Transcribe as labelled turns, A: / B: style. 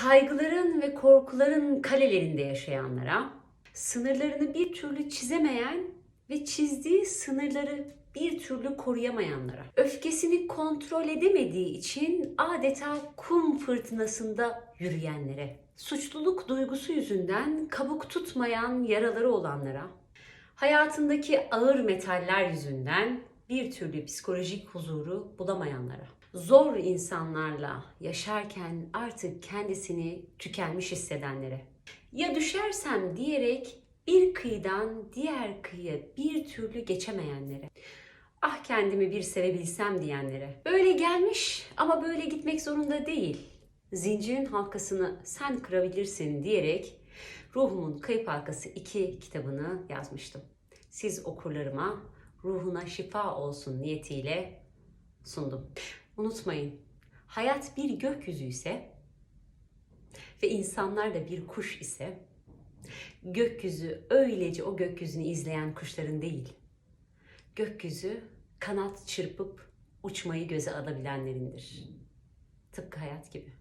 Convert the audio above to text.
A: kaygıların ve korkuların kalelerinde yaşayanlara, sınırlarını bir türlü çizemeyen ve çizdiği sınırları bir türlü koruyamayanlara, öfkesini kontrol edemediği için adeta kum fırtınasında yürüyenlere, suçluluk duygusu yüzünden kabuk tutmayan yaraları olanlara, hayatındaki ağır metaller yüzünden bir türlü psikolojik huzuru bulamayanlara, zor insanlarla yaşarken artık kendisini tükenmiş hissedenlere, ya düşersem diyerek bir kıyıdan diğer kıyıya bir türlü geçemeyenlere, ah kendimi bir sevebilsem diyenlere, böyle gelmiş ama böyle gitmek zorunda değil, zincirin halkasını sen kırabilirsin diyerek Ruhumun Kayıp Halkası 2 kitabını yazmıştım. Siz okurlarıma ruhuna şifa olsun niyetiyle sundum. Unutmayın, hayat bir gökyüzü ise ve insanlar da bir kuş ise gökyüzü öylece o gökyüzünü izleyen kuşların değil. Gökyüzü kanat çırpıp uçmayı göze alabilenlerindir. Tıpkı hayat gibi.